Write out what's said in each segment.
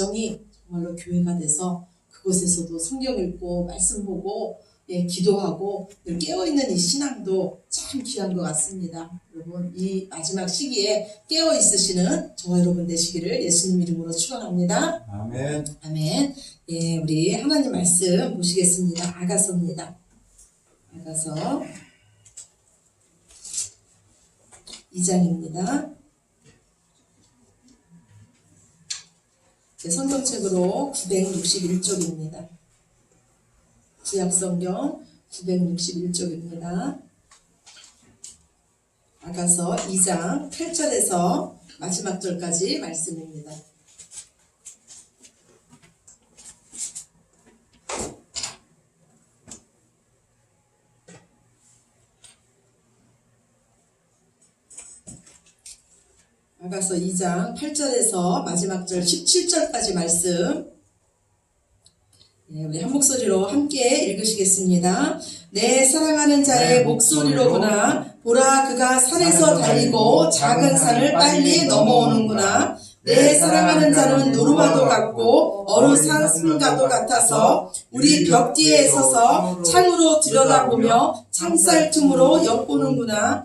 가정이 정말로 교회가 돼서 그곳에서도 성경 읽고 말씀 보고 예, 기도하고 늘 깨어있는 이 신앙도 참 귀한 것 같습니다. 여러분 이 마지막 시기에 깨어 있으시는 저와 여러분 되시기를 예수님 이름으로 축원합니다. 아멘. 아멘. 예, 우리 하나님 말씀 보시겠습니다. 아가서입니다. 아가서 2장입니다. 제 성경책으로 961쪽입니다. 지약성경 961쪽입니다. 아가서 2장 8절에서 마지막 절까지 말씀입니다. 아가서 2장 8절에서 마지막 절 17절까지 말씀 네, 우리 한 목소리로 함께 읽으시겠습니다. 내 사랑하는 자의 목소리로구나. 보라 그가 산에서 달리고 작은 산을 빨리 넘어오는구나. 내 사랑하는 자는 노루와도 같고 어느 산승과도 같아서 우리 벽 뒤에 서서 창으로 들여다보며 창살 틈으로 엿보는구나.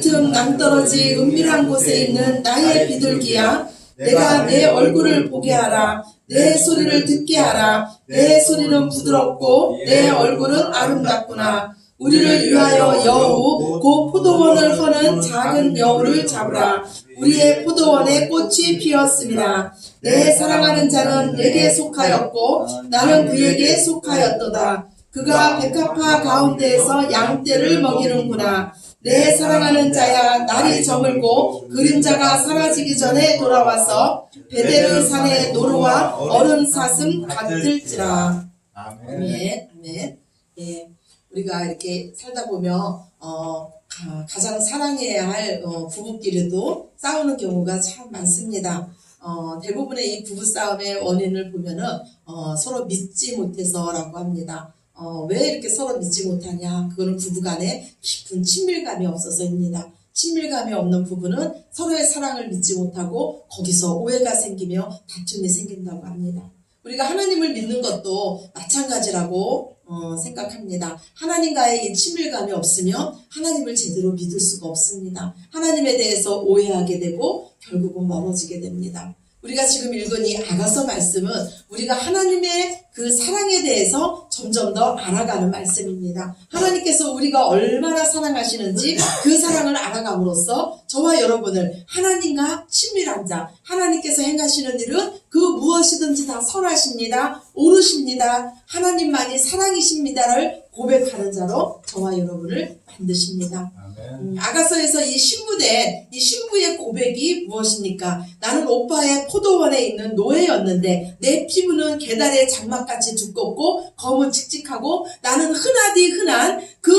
틈 낭떠러지 은밀한 곳에 있는 나의 비둘기야 내가 내 얼굴을 보게 하라 내 소리를 듣게 하라 내 소리는 부드럽고 내 얼굴은 아름답구나. 우리를 위하여 여우 곧 포도원을 허는 작은 여우를 잡으라. 우리의 포도원에 꽃이 피었습니다. 내 사랑하는 자는 내게 속하였고 나는 그에게 속하였도다. 그가 백합화 가운데에서 양떼를 먹이는구나 내 사랑하는 자야 날이 저물고 그림자가 사라지기 전에 돌아와서 베데르 산의 노루와 어른 사슴 같을지라 아멘. 아멘 예 우리가 이렇게 살다 보면 어 가- 가장 사랑해야 할 어, 부부끼리도 싸우는 경우가 참 많습니다. 어, 대부분의 이 부부 싸움의 원인을 보면은 어, 서로 믿지 못해서라고 합니다. 어, 왜 이렇게 서로 믿지 못하냐? 그거는 부부간에 깊은 친밀감이 없어서입니다. 친밀감이 없는 부부는 서로의 사랑을 믿지 못하고 거기서 오해가 생기며 다툼이 생긴다고 합니다. 우리가 하나님을 믿는 것도 마찬가지라고 어, 생각합니다. 하나님과의 이 친밀감이 없으면 하나님을 제대로 믿을 수가 없습니다. 하나님에 대해서 오해하게 되고 결국은 멀어지게 됩니다. 우리가 지금 읽은 이 아가서 말씀은 우리가 하나님의 그 사랑에 대해서 점점 더 알아가는 말씀입니다. 하나님께서 우리가 얼마나 사랑하시는지 그 사랑을 알아감으로써 저와 여러분을 하나님과 친밀한 자, 하나님께서 행하시는 일은 그 무엇이든지 다 선하십니다. 옳으십니다. 하나님만이 사랑이십니다를 고백하는 자로 저와 여러분을 만드십니다. 음, 아가서에서 이 신부된 이 신부의 고백이 무엇입니까? 나는 오빠의 포도원에 있는 노예였는데 내 피부는 계달의 장막같이 두껍고 검은 칙칙하고 나는 흔하디 흔한 그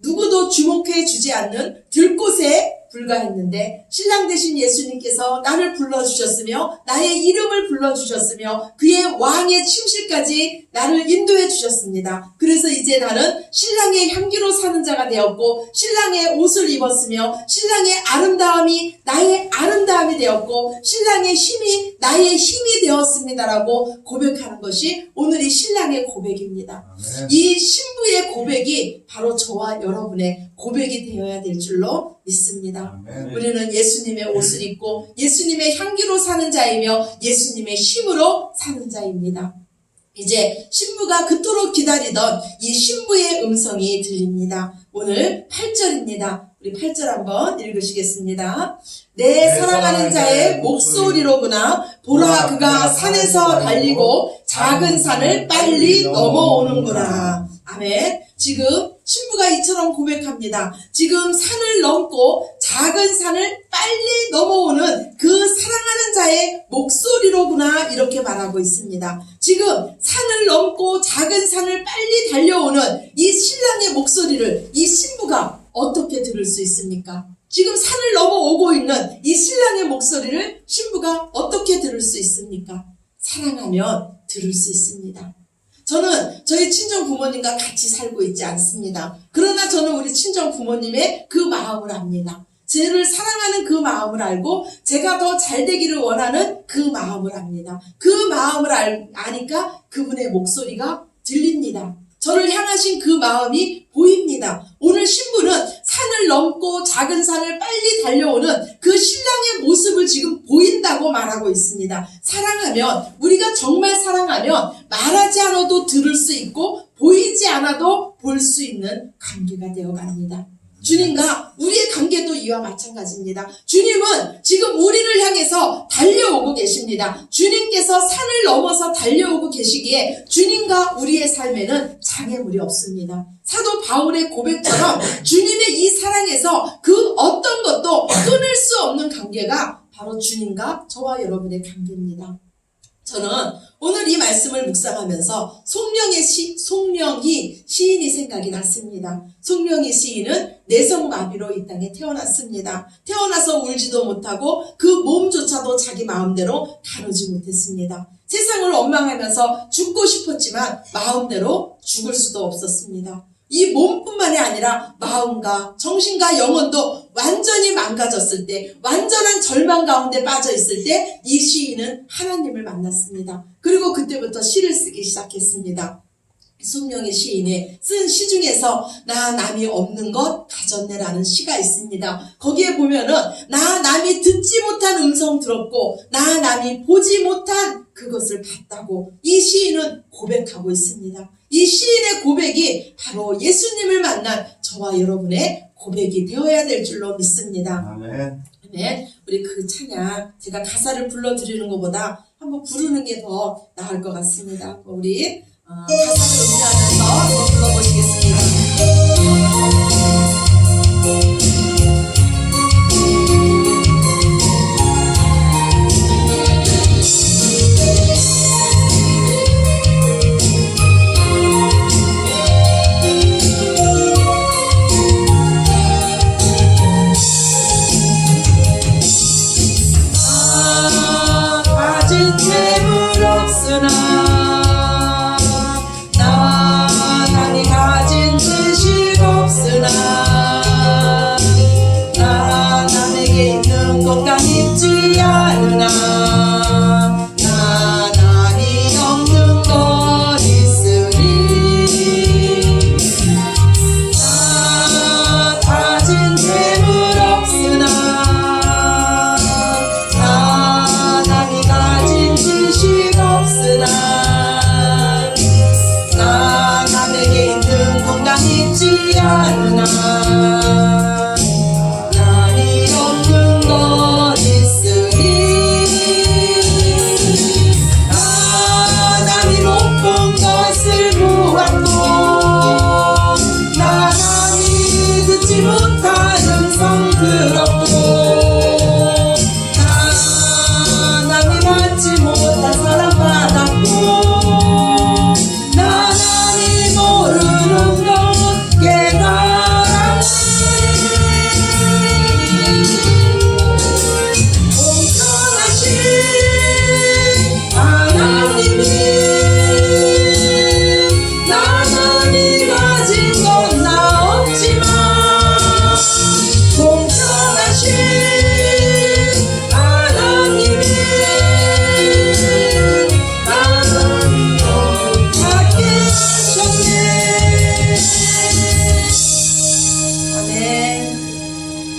누구도 주목해 주지 않는 들꽃에 불과했는데 신랑 되신 예수님께서 나를 불러주셨으며 나의 이름을 불러주셨으며 그의 왕의 침실까지 나를 인도해 주셨습니다. 그래서 이제 나는 신랑의 향기로 사는 자가 되었고 신랑의 옷을 입었으며 신랑의 아름다움이 나의 아름다움이 되었고 신랑의 힘이 나의 힘이 되었습니다라고 고백하는 것이 오늘 이 신랑의 고백입니다. 이 신부의 고백이 바로 저와 여러분의 고백이 되어야 될 줄로 믿습니다. 아멘. 우리는 예수님의 옷을 입고 예수님의 향기로 사는 자이며 예수님의 힘으로 사는 자입니다. 이제 신부가 그토록 기다리던 이 신부의 음성이 들립니다. 오늘 8절입니다. 우리 8절 한번 읽으시겠습니다. 내 사랑하는 자의 목소리로구나. 보라 그가 산에서 달리고 작은 산을 빨리 넘어오는구나. 아멘. 지금 신부가 이처럼 고백합니다. 지금 산을 넘고 작은 산을 빨리 넘어오는 그 사랑하는 자의 목소리로구나 이렇게 말하고 있습니다. 지금 산을 넘고 작은 산을 빨리 달려오는 이 신랑의 목소리를 이 신부가 어떻게 들을 수 있습니까? 지금 산을 넘어오고 있는 이 신랑의 목소리를 신부가 어떻게 들을 수 있습니까? 사랑하면 들을 수 있습니다. 저는 저희 친정 부모님과 같이 살고 있지 않습니다. 그러나 저는 우리 친정 부모님의 그 마음을 압니다. 저를 사랑하는 그 마음을 알고 제가 더 잘 되기를 원하는 그 마음을 압니다. 그 마음을 알, 아니까 그분의 목소리가 들립니다. 저를 향하신 그 마음이 보입니다. 오늘 신부는 산을 넘고 작은 산을 빨리 달려오는 그 신랑의 모습을 지금 보인다고 말하고 있습니다. 사랑하면, 우리가 정말 사랑하면 말하지 않아도 들을 수 있고 보이지 않아도 볼 수 있는 관계가 되어 갑니다. 주님과 우리의 관계도 이와 마찬가지입니다. 주님은 지금 우리를 향해서 달려오고 계십니다. 주님께서 산을 넘어서 달려오고 계시기에 주님과 우리의 삶에는 장애물이 없습니다. 사도 바울의 고백처럼 주님의 이 사랑에서 그 어떤 것도 끊을 수 없는 관계가 바로 주님과 저와 여러분의 관계입니다. 저는 오늘 이 말씀을 묵상하면서 송명의 시, 송명희 시인이 생각이 났습니다. 송명희 시인은 내성마비로 이 땅에 태어났습니다. 태어나서 울지도 못하고 그 몸조차도 자기 마음대로 다루지 못했습니다. 세상을 원망하면서 죽고 싶었지만 마음대로 죽을 수도 없었습니다. 이 몸뿐만이 아니라 마음과 정신과 영혼도 완전히 망가졌을 때, 완전한 절망 가운데 빠져 있을 때, 이 시인은 하나님을 만났습니다. 그리고 그때부터 시를 쓰기 시작했습니다. 숙명의 시인이 쓴 시 중에서 나 남이 없는 것 가졌네라는 시가 있습니다. 거기에 보면은 나 남이 듣지 못한 음성 들었고 나 남이 보지 못한 그것을 봤다고 이 시인은 고백하고 있습니다. 이 시인의 고백이 바로 예수님을 만난 저와 여러분의 고백이 되어야 될 줄로 믿습니다. 아멘. 아멘. 우리 그 찬양 제가 가사를 불러드리는 것보다 한번 부르는 게 더 나을 것 같습니다. 우리 어, 가사를 음미하면서 불러보시겠습니다.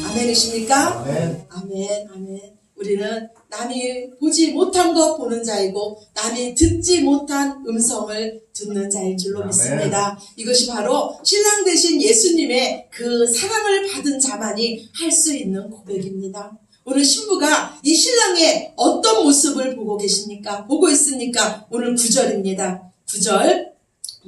아멘 아멘이십니까? 아멘. 아멘, 아멘. 우리는 남이 보지 못한 것 보는 자이고, 남이 듣지 못한 음성을 듣는 자일 줄로 아멘. 믿습니다. 이것이 바로 신랑 되신 예수님의 그 사랑을 받은 자만이 할 수 있는 고백입니다. 오늘 신부가 이 신랑의 어떤 모습을 보고 계십니까? 보고 있습니까? 오늘 9절입니다. 9절.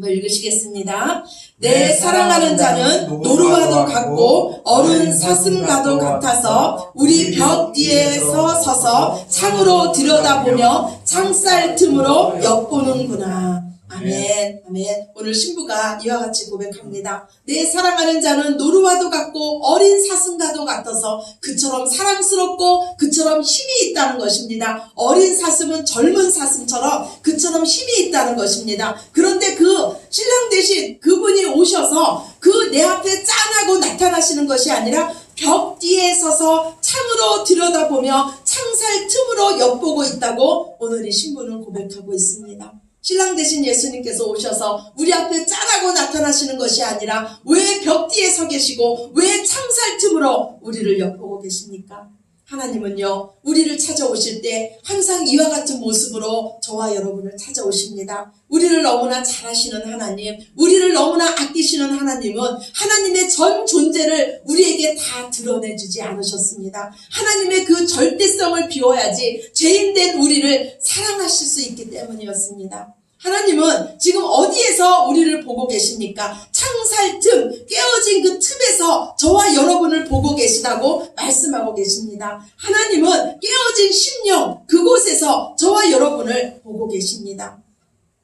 한번 읽으시겠습니다. 내 사랑하는 자는 노루와도 같고 어른 사슴과도 같아서 우리 벽 뒤에서 서서 창으로 들여다보며 창살 틈으로 엿보는구나. 아멘, 아멘. 오늘 신부가 이와 같이 고백합니다. 내 사랑하는 자는 노루와도 같고 어린 사슴과도 같아서 그처럼 사랑스럽고 그처럼 힘이 있다는 것입니다. 어린 사슴은 젊은 사슴처럼 그처럼 힘이 있다는 것입니다. 그런데 그 신랑 대신 그분이 오셔서 그 내 앞에 짠하고 나타나시는 것이 아니라 벽 뒤에 서서 창으로 들여다보며 창살 틈으로 엿보고 있다고 오늘 이 신부는 고백하고 있습니다. 신랑 대신 예수님께서 오셔서 우리 앞에 짠하고 나타나시는 것이 아니라 왜 벽 뒤에 서 계시고 왜 창살 틈으로 우리를 엿보고 계십니까? 하나님은요, 우리를 찾아오실 때 항상 이와 같은 모습으로 저와 여러분을 찾아오십니다. 우리를 너무나 잘 아시는 하나님, 우리를 너무나 아끼시는 하나님은 하나님의 전 존재를 우리에게 다 드러내주지 않으셨습니다. 하나님의 그 절대성을 비워야지 죄인된 우리를 사랑하실 수 있기 때문이었습니다. 하나님은 지금 어디에서 우리를 보고 계십니까? 창살 틈, 깨어진 그 틈에서 저와 여러분을 보고 계시다고 말씀하고 계십니다. 하나님은 깨어진 심령, 그곳에서 저와 여러분을 보고 계십니다.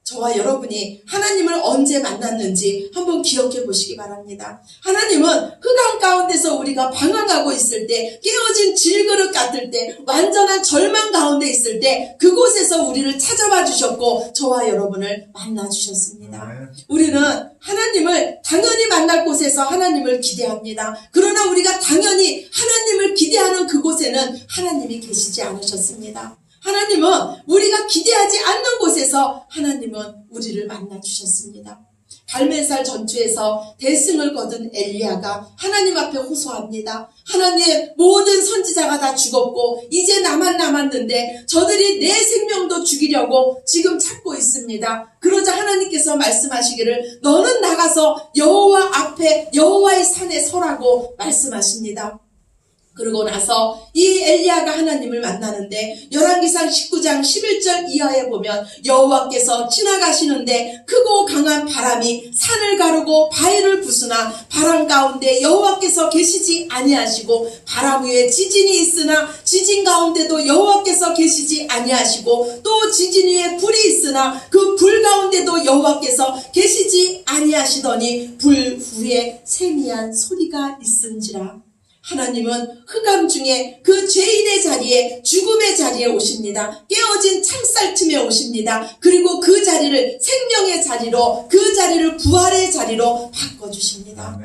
저와 여러분이 하나님을 언제 만났는지 한번 기억해 보시기 바랍니다. 하나님은 흑암 가운데서 우리가 방황하고 있을 때, 깨어진 질그릇 같을 때, 완전한 절망 가운데 있을 때, 그곳에서 우리를 찾아봐 주셨고, 저와 여러분을 만나 주셨습니다. 우리는 하나님을 당연히 만날 곳에서 하나님을 기대합니다. 그러나 우리가 당연히 하나님을 기대하는 그곳에는 하나님이 계시지 않으셨습니다. 하나님은 우리가 기대하지 않는 곳에서 하나님은 우리를 만나 주셨습니다. 갈멜살 전투에서 대승을 거둔 엘리야가 하나님 앞에 호소합니다. 하나님 모든 선지자가 다 죽었고 이제 나만 남았는데 저들이 내 생명도 죽이려고 지금 찾고 있습니다. 그러자 하나님께서 말씀하시기를 너는 나가서 여호와 앞에 여호와의 산에 서라고 말씀하십니다. 그러고 나서 이 엘리야가 하나님을 만나는데 열왕기상 19장 11절 이하에 보면 여호와께서 지나가시는데 크고 강한 바람이 산을 가르고 바위를 부수나 바람 가운데 여호와께서 계시지 아니하시고 바람 위에 지진이 있으나 지진 가운데도 여호와께서 계시지 아니하시고 또 지진 위에 불이 있으나 그 불 가운데도 여호와께서 계시지 아니하시더니 불 후에 세미한 소리가 있은지라 하나님은 흑암 중에 그 죄인의 자리에 죽음의 자리에 오십니다. 깨어진 창살 틈에 오십니다. 그리고 그 자리를 생명의 자리로 그 자리를 부활의 자리로 바꿔주십니다.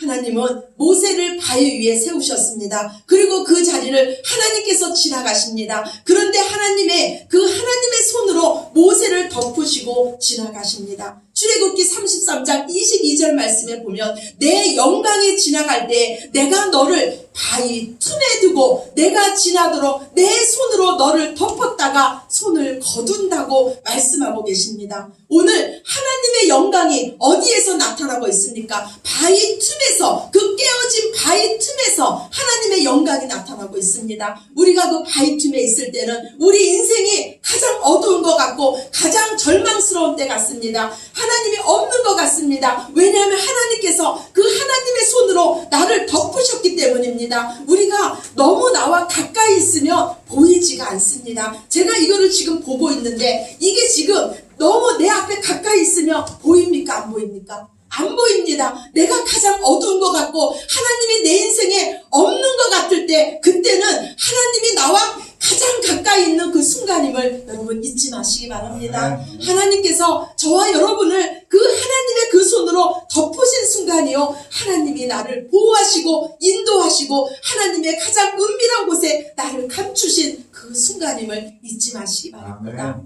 하나님은 모세를 바위 위에 세우셨습니다. 그리고 그 자리를 하나님께서 지나가십니다. 그런데 하나님의 그 하나님의 손으로 모세를 덮으시고 지나가십니다. 출애굽기 33장 22절 말씀에 보면 내 영광이 지나갈 때 내가 너를 바위 틈에 두고 내가 지나도록 내 손으로 너를 덮었다가 손을 거둔다고 말씀하고 계십니다. 오늘 하나님의 영광이 어디에서 나타나고 있습니까? 바위 틈에서 그 깨어진 바위 틈에서 하나님의 영광이 나타나고 있습니다. 우리가 그 바위 틈에 있을 때는 우리 인생이 가장 어두운 것 같고 가장 절망스러운 때 같습니다. 하나님이 없는 것 같습니다. 왜냐하면 하나님께서 그 하나님의 손으로 나를 덮으셨기 때문입니다. 우리가 너무 나와 가까이 있으면 보이지가 않습니다. 제가 이거를 지금 보고 있는데 이게 지금 너무 내 앞에 가까이 있으면 보입니까? 안 보입니까? 안 보입니다. 내가 가장 어두운 것 같고 하나님이 내 인생에 없는 것 같을 때 그때는 하나님이 나와 가장 가까이 있는 그 순간임을 여러분 잊지 마시기 바랍니다. 하나님께서 저와 여러분을 그 하나님의 그 손으로 덮으신 순간이요. 하나님이 나를 보호하시고 인도하시고 하나님의 가장 은밀한 곳에 나를 감추신 그 순간임을 잊지 마시기 바랍니다.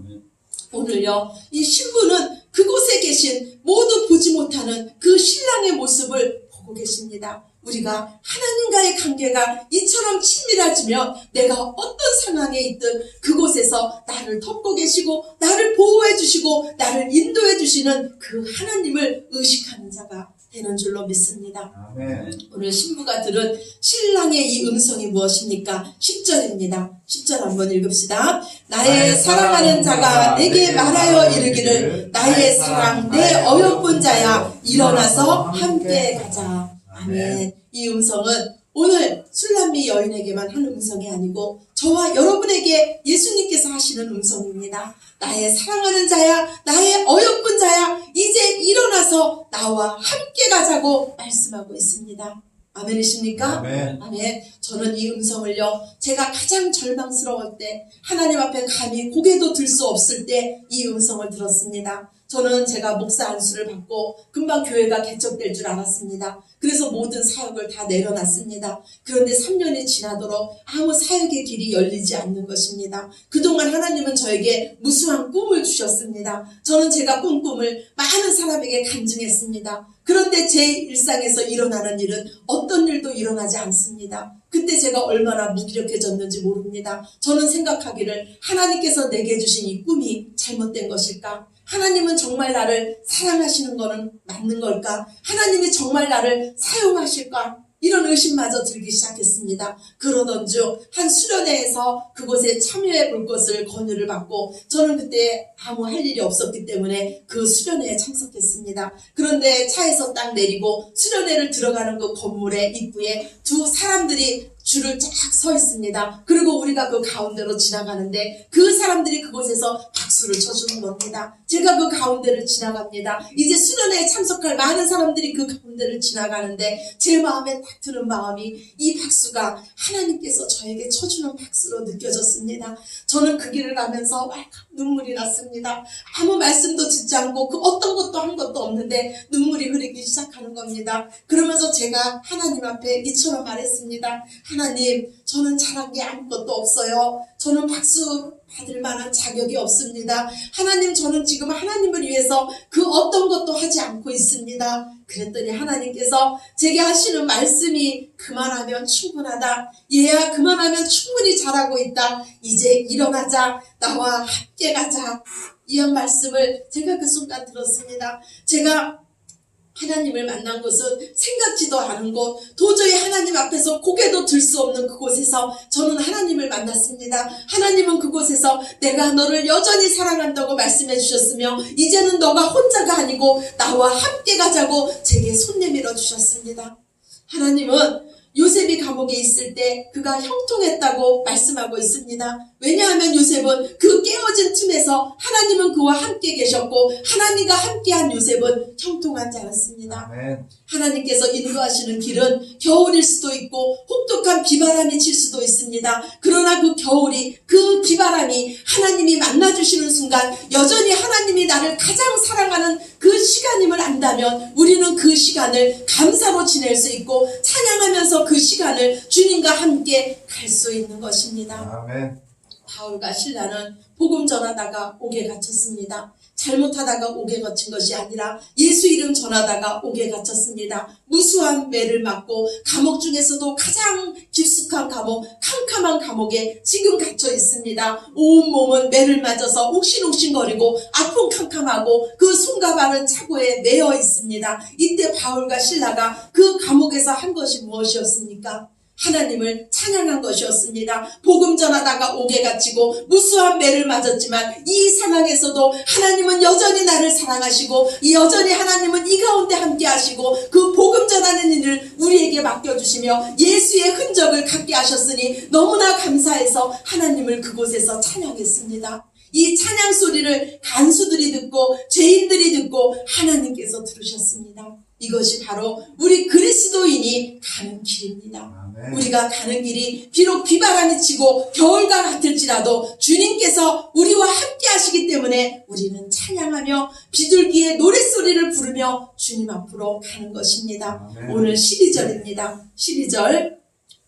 오늘요, 이 신부는 그곳에 계신 모두 보지 못하는 그 신랑의 모습을 보고 계십니다. 우리가 하나님과의 관계가 이처럼 친밀해지면 내가 어떤 상황에 있든 그곳에서 나를 돕고 계시고 나를 보호해 주시고 나를 인도해 주시는 그 하나님을 의식하는 자가 되는 줄로 믿습니다. 아멘. 오늘 신부가 들은 신랑의 이 음성이 무엇입니까? 10절입니다. 10절 한번 읽읍시다. 나의 사랑하는 자가 내게 말하여 이르기를 나의 사랑 내 어여쁜 자야 일어나서 함께 가자. 아멘. 이 음성은 오늘 술람미 여인에게만 한 음성이 아니고 저와 여러분에게 예수님께서 하시는 음성입니다. 나의 사랑하는 자야, 나의 어여쁜 자야, 이제 일어나서 나와 함께 가자고 말씀하고 있습니다. 아멘이십니까? 아멘. 아멘. 저는 이 음성을요, 제가 가장 절망스러울 때, 하나님 앞에 감히 고개도 들 수 없을 때 이 음성을 들었습니다. 저는 제가 목사 안수를 받고 금방 교회가 개척될 줄 알았습니다. 그래서 모든 사역을 다 내려놨습니다. 그런데 3년이 지나도록 아무 사역의 길이 열리지 않는 것입니다. 그동안 하나님은 저에게 무수한 꿈을 주셨습니다. 저는 제가 꾼 꿈을 많은 사람에게 간증했습니다. 그런데 제 일상에서 일어나는 일은 어떤 일도 일어나지 않습니다. 그때 제가 얼마나 무기력해졌는지 모릅니다. 저는 생각하기를 하나님께서 내게 주신 이 꿈이 잘못된 것일까? 하나님은 정말 나를 사랑하시는 거는 맞는 걸까? 하나님이 정말 나를 사용하실까? 이런 의심마저 들기 시작했습니다. 그러던 중 한 수련회에서 그곳에 참여해 볼 것을 권유를 받고 저는 그때 아무 할 일이 없었기 때문에 그 수련회에 참석했습니다. 그런데 차에서 딱 내리고 수련회를 들어가는 그 건물의 입구에 두 사람들이 줄을 쫙 서 있습니다. 그리고 우리가 그 가운데로 지나가는데 그 사람들이 그곳에서 박수를 쳐주는 겁니다. 제가 그 가운데를 지나갑니다. 이제 수련회에 참석할 많은 사람들이 그 가운데를 지나가는데 제 마음에 딱 드는 마음이 이 박수가 하나님께서 저에게 쳐주는 박수로 느껴졌습니다. 저는 그 길을 가면서 눈물이 났습니다. 아무 말씀도 듣지 않고 그 어떤 것도 한 것도 없는데 눈물이 흐르기 시작하는 겁니다. 그러면서 제가 하나님 앞에 이처럼 말했습니다. 하나님, 저는 잘한 게 아무것도 없어요. 저는 박수 받을 만한 자격이 없습니다. 하나님, 저는 지금 하나님을 위해서 그 어떤 것도 하지 않고 있습니다. 그랬더니 하나님께서 제게 하시는 말씀이 그만하면 충분하다. 얘야, 그만하면 충분히 잘하고 있다. 이제 일어나자. 나와 함께 가자. 이런 말씀을 제가 그 순간 들었습니다. 제가 하나님을 만난 곳은 생각지도 않은 곳, 도저히 하나님 앞에서 고개도 들 수 없는 그곳에서 저는 하나님을 만났습니다. 하나님은 그곳에서 내가 너를 여전히 사랑한다고 말씀해 주셨으며, 이제는 너가 혼자가 아니고 나와 함께 가자고 제게 손 내밀어 주셨습니다. 하나님은 요셉이 감옥에 있을 때 그가 형통했다고 말씀하고 있습니다. 왜냐하면 요셉은 그 깨어진 틈에서 하나님은 그와 함께 계셨고 하나님과 함께한 요셉은 형통한 자였습니다. 아멘. 하나님께서 인도하시는 길은 겨울일 수도 있고 혹독한 비바람이 칠 수도 있습니다. 그러나 그 겨울이 그 비바람이 하나님이 만나주시는 순간 여전히 하나님이 나를 가장 사랑하는 그 시간임을 안다면 우리는 그 시간을 감사로 지낼 수 있고 찬양하면서 그 시간을 주님과 함께 갈 수 있는 것입니다. 아멘. 바울과 신라는 복음 전하다가 옥에 갇혔습니다. 잘못하다가 옥에 갇힌 것이 아니라 예수 이름 전하다가 옥에 갇혔습니다. 무수한 매를 맞고 감옥 중에서도 가장 깊숙한 감옥, 캄캄한 감옥에 지금 갇혀 있습니다. 온 몸은 매를 맞아서 옥신옥신거리고 아픈 캄캄하고 그 손과 발은 차고에 매여 있습니다. 이때 바울과 신라가 그 감옥에서 한 것이 무엇이었습니까? 하나님을 찬양한 것이었습니다. 복음 전하다가 옥에 갇히고 무수한 매를 맞았지만 이 상황에서도 하나님은 여전히 나를 사랑하시고 여전히 하나님은 이 가운데 함께 하시고 그 복음 전하는 일을 우리에게 맡겨주시며 예수의 흔적을 갖게 하셨으니 너무나 감사해서 하나님을 그곳에서 찬양했습니다. 이 찬양 소리를 간수들이 듣고 죄인들이 듣고 하나님께서 들으셨습니다. 이것이 바로 우리 그리스도인이 가는 길입니다. 우리가 가는 길이 비록 비바람이 치고 겨울과 같을지라도 주님께서 우리와 함께 하시기 때문에 우리는 찬양하며 비둘기의 노랫소리를 부르며 주님 앞으로 가는 것입니다. 오늘 12절입니다. 12절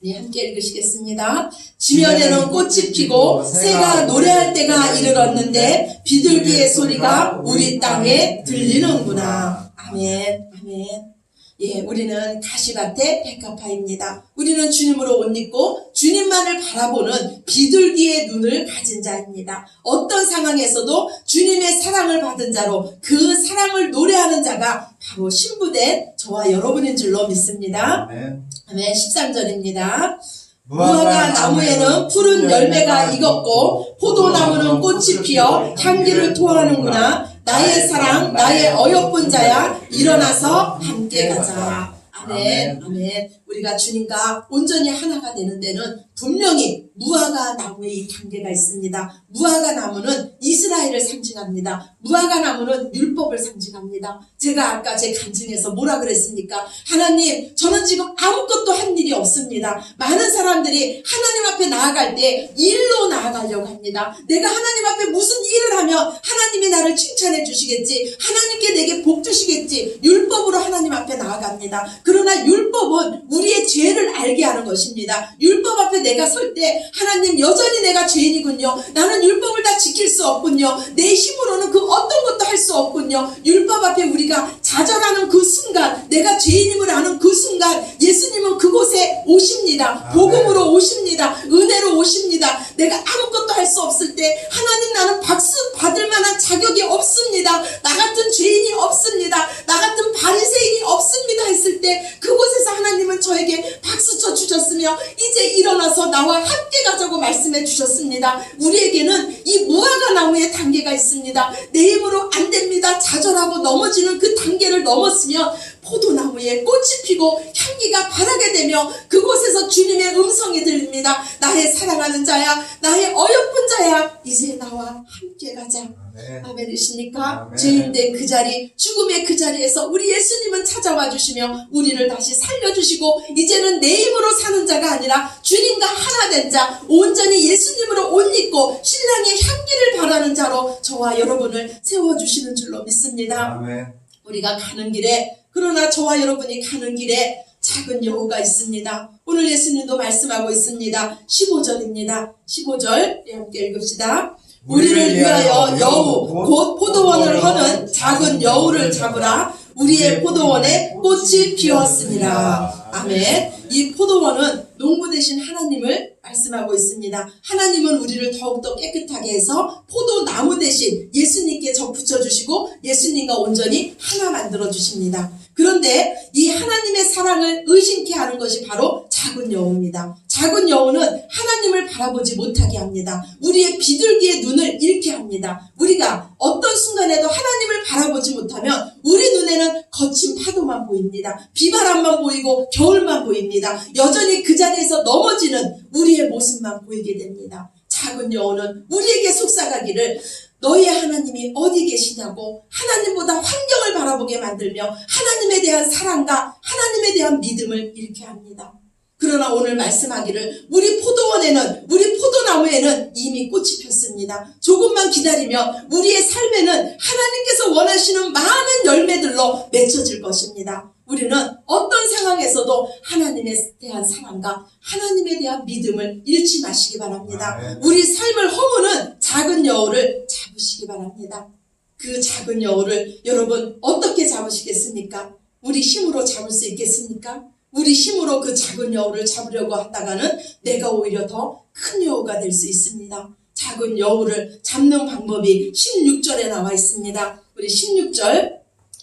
네, 함께 읽으시겠습니다. 지면에는 꽃이 피고 새가 노래할 때가 이르렀는데 비둘기의 소리가 우리 땅에 들리는구나. 아멘. 아멘. 예, 우리는 가시밭의 백합화입니다. 우리는 주님으로 옷 입고 주님만을 바라보는 비둘기의 눈을 가진 자입니다. 어떤 상황에서도 주님의 사랑을 받은 자로 그 사랑을 노래하는 자가 바로 신부된 저와 여러분인 줄로 믿습니다. 아멘. 아멘. 13절입니다. 무화과 나무에는 푸른 열매가 익었고 포도나무는 꽃이 피어 향기를 토하는구나. 나의 사랑, 나의 어여쁜 자야, 일어나서 함께 가자. 아멘, 아멘. 우리가 주님과 온전히 하나가 되는 데는 분명히 무화과 나무의 이 단계가 있습니다. 무화과 나무는 이스라엘을 상징합니다. 무화과 나무는 율법을 상징합니다. 제가 아까 제 간증에서 뭐라 그랬습니까? 하나님, 저는 지금 아무것도 한 일이 없습니다. 많은 사람들이 하나님 앞에 나아갈 때 일로 나아가려고 합니다. 내가 하나님 앞에 무슨 일을 하면 하나님이 나를 칭찬해 주시겠지. 하나님께 내게 복 주시겠지. 율법으로 하나님 앞에 나아갑니다. 그러나 율법은 우리의 죄를 알게 하는 것입니다. 율법 앞에 내가 설 때 하나님 여전히 내가 죄인이군요. 나는 율법을 다 지킬 수 없군요. 내 힘으로는 그 어떤 것도 할 수 없군요. 율법 앞에 우리가 좌절하는 그 순간, 내가 죄인임을 아는 그 순간, 예수님은 그곳에 오십니다. 아멘. 복음으로 오십니다. 은혜로 오십니다. 내가 아무것도 할 수 없을 때 하나님 나는 박수 받을 만한 자격이 없습니다. 나 같은 죄인이 없습니다. 나 같은 바리새인이 없습니다 했을 때 그곳에서 하나님은 저에게 박수 쳐 주셨으며 이제 일어나서 나와 함께 가자고 말씀해 주셨습니다. 우리에게는 이 무화과 나무의 단계가 있습니다. 내 힘으로 안 됩니다. 좌절하고 넘어지는 그 단계를 넘었으면 포도나무에 꽃이 피고 향기가 바라게 되며 그곳에서 주님의 음성이 들립니다. 나의 사랑하는 자야, 나의 어여쁜 자야, 이제 나와 함께 가자. 아멘. 아멘이십니까? 아멘. 죄인된 그 자리, 죽음의 그 자리에서 우리 예수님은 찾아와 주시며 우리를 다시 살려주시고 이제는 내 힘으로 사는 자가 아니라 주님과 하나 된 자, 온전히 예수님으로 옷 입고 신랑의 향기를 바라는 자로 저와 여러분을 세워주시는 줄로 믿습니다. 아멘. 우리가 가는 길에 그러나 저와 여러분이 가는 길에 작은 여우가 있습니다. 오늘 예수님도 말씀하고 있습니다. 15절입니다. 15절 함께 읽읍시다. 우리를 위하여 여우 곧 포도원을 허는 작은 여우를 잡으라 우리의 포도원에 꽃이 피었습니다. 아멘. 이 포도원은 농부 대신 하나님을 말씀하고 있습니다. 하나님은 우리를 더욱더 깨끗하게 해서 포도나무 대신 예수님께 접붙여 주시고 예수님과 온전히 하나 만들어 주십니다. 그런데 이 하나님의 사랑을 의심케 하는 것이 바로 작은 여우입니다. 작은 여우는 하나 님을 바라보지 못하게 합니다. 우리의 비둘기의 눈을 잃게 합니다. 우리가 어떤 순간에도 하나님을 바라보지 못하면 우리 눈에는 거친 파도만 보입니다. 비바람만 보이고 겨울만 보입니다. 여전히 그 자리에서 넘어지는 우리의 모습만 보이게 됩니다. 작은 여우는 우리에게 속삭하기를 너희의 하나님이 어디 계시냐고 하나님보다 환경을 바라보게 만들며 하나님에 대한 사랑과 하나님에 대한 믿음을 잃게 합니다. 그러나 오늘 말씀하기를 우리 포도원에는 우리 포도나무에는 이미 꽃이 폈습니다. 조금만 기다리면 우리의 삶에는 하나님께서 원하시는 많은 열매들로 맺혀질 것입니다. 우리는 어떤 상황에서도 하나님에 대한 사랑과 하나님에 대한 믿음을 잃지 마시기 바랍니다. 우리 삶을 허무는 작은 여우를 잡으시기 바랍니다. 그 작은 여우를 여러분 어떻게 잡으시겠습니까? 우리 힘으로 잡을 수 있겠습니까? 우리 힘으로 그 작은 여우를 잡으려고 하다가는 내가 오히려 더 큰 여우가 될 수 있습니다. 작은 여우를 잡는 방법이 16절에 나와 있습니다. 우리 16절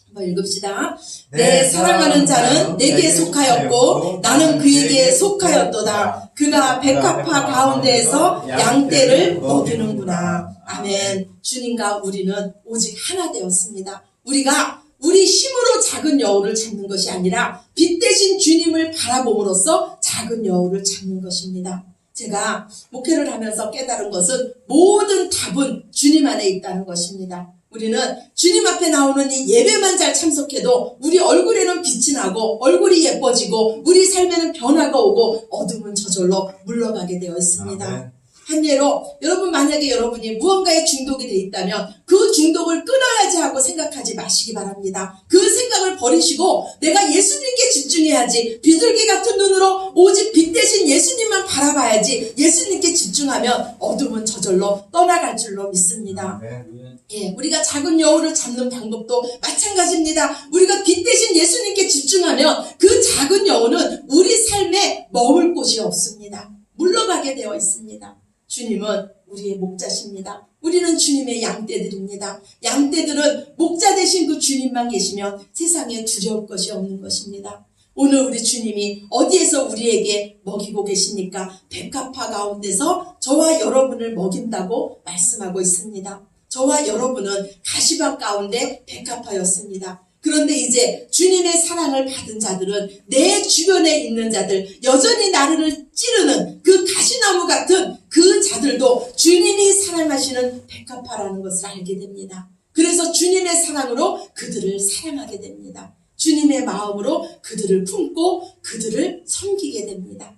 한번 읽읍시다. 내 사랑하는 자는 내게 속하였고 나는 그에게 속하였도다. 그가 백합화 가운데에서 양떼를 먹이는구나. 아멘. 주님과 우리는 오직 하나 되었습니다. 우리가 우리 힘으로 작은 여우를 잡는 것이 아니라 빛 대신 주님을 바라봄으로써 작은 여우를 잡는 것입니다. 제가 목회를 하면서 깨달은 것은 모든 답은 주님 안에 있다는 것입니다. 우리는 주님 앞에 나오는 이 예배만 잘 참석해도 우리 얼굴에는 빛이 나고 얼굴이 예뻐지고 우리 삶에는 변화가 오고 어둠은 저절로 물러가게 되어 있습니다. 아멘. 한 예로 여러분 만약에 여러분이 무언가에 중독이 돼 있다면 그 중독을 끊어야지 하고 생각하지 마시기 바랍니다. 그 생각을 버리시고 내가 예수님께 집중해야지 비둘기 같은 눈으로 오직 빛 대신 예수님만 바라봐야지 예수님께 집중하면 어둠은 저절로 떠나갈 줄로 믿습니다. 예, 우리가 작은 여우를 잡는 방법도 마찬가지입니다. 우리가 빛 대신 예수님께 집중하면 그 작은 여우는 우리 삶에 머물 곳이 없습니다. 물러가게 되어 있습니다. 주님은 우리의 목자십니다. 우리는 주님의 양떼들입니다. 양떼들은 목자 대신 그 주님만 계시면 세상에 두려울 것이 없는 것입니다. 오늘 우리 주님이 어디에서 우리에게 먹이고 계십니까? 백합화 가운데서 저와 여러분을 먹인다고 말씀하고 있습니다. 저와 여러분은 가시밭 가운데 백합화였습니다. 그런데 이제 주님의 사랑을 받은 자들은 내 주변에 있는 자들, 여전히 나를 찌르는 그 가시나무 같은 그 자들도 주님이 사랑하시는 백합화라는 것을 알게 됩니다. 그래서 주님의 사랑으로 그들을 사랑하게 됩니다. 주님의 마음으로 그들을 품고 그들을 섬기게 됩니다.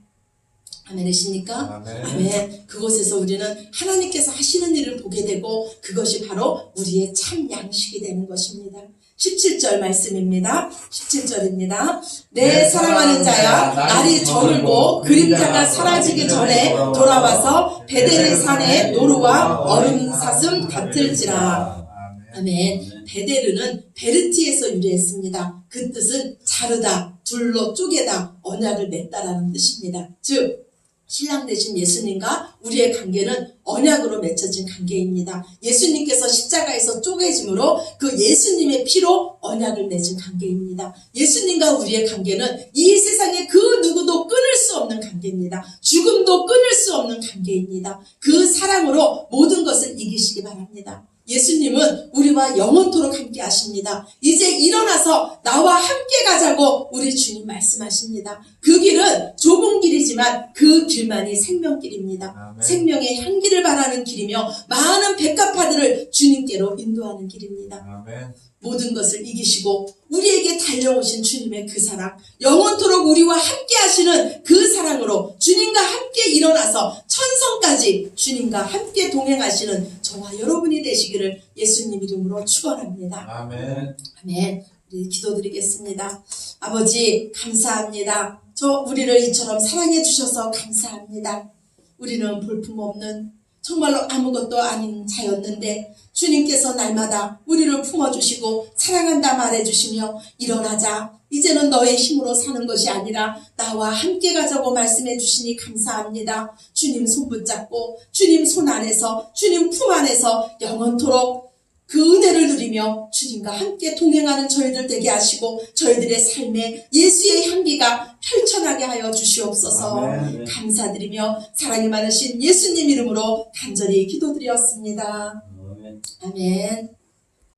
아멘이십니까? 아멘. 아멘. 그곳에서 우리는 하나님께서 하시는 일을 보게 되고 그것이 바로 우리의 참 양식이 되는 것입니다. 17절 말씀입니다. 17절입니다. 내 사랑하는 자야 날이 저물고 그림자가 사라지기 전에 돌아와서 베델의 산에 노루와 얼음 사슴 같을지라. 아멘. 아멘. 베데르는 베르티에서 유래했습니다. 그 뜻은 자르다, 둘로 쪼개다, 언약을 맺다라는 뜻입니다. 즉 신랑 되신 예수님과 우리의 관계는 언약으로 맺혀진 관계입니다. 예수님께서 십자가에서 쪼개짐으로 그 예수님의 피로 언약을 맺은 관계입니다. 예수님과 우리의 관계는 이 세상에 그 누구도 끊을 수 없는 관계입니다. 죽음도 끊을 수 없는 관계입니다. 그 사랑으로 모든 것을 이기시기 바랍니다. 예수님은 우리와 영원토록 함께 하십니다. 이제 일어나서 나와 함께 가자고 우리 주님 말씀하십니다. 그 길은 좁은 길이지만 그 길만이 생명길입니다. 아멘. 생명의 향기를 바라는 길이며 많은 백합화들을 주님께로 인도하는 길입니다. 아멘. 모든 것을 이기시고 우리에게 달려오신 주님의 그 사랑, 영원토록 우리와 함께 하시는 그 사랑으로 주님과 함께 일어나서 천성까지 주님과 함께 동행하시는 저와 여러분이 되시기를 예수님 이름으로 축원합니다. 아멘. 아멘. 우리 기도드리겠습니다. 아버지 감사합니다. 저 우리를 이처럼 사랑해 주셔서 감사합니다. 우리는 볼품없는 정말로 아무것도 아닌 자였는데 주님께서 날마다 우리를 품어주시고 사랑한다 말해주시며 일어나자 이제는 너의 힘으로 사는 것이 아니라 나와 함께 가자고 말씀해 주시니 감사합니다. 주님 손 붙잡고 주님 손 안에서 주님 품 안에서 영원토록 그 은혜를 누리며 주님과 함께 동행하는 저희들 되게 하시고 저희들의 삶에 예수의 향기가 펼쳐나게 하여 주시옵소서 아멘. 감사드리며 사랑이 많으신 예수님 이름으로 간절히 기도드렸습니다. 아멘.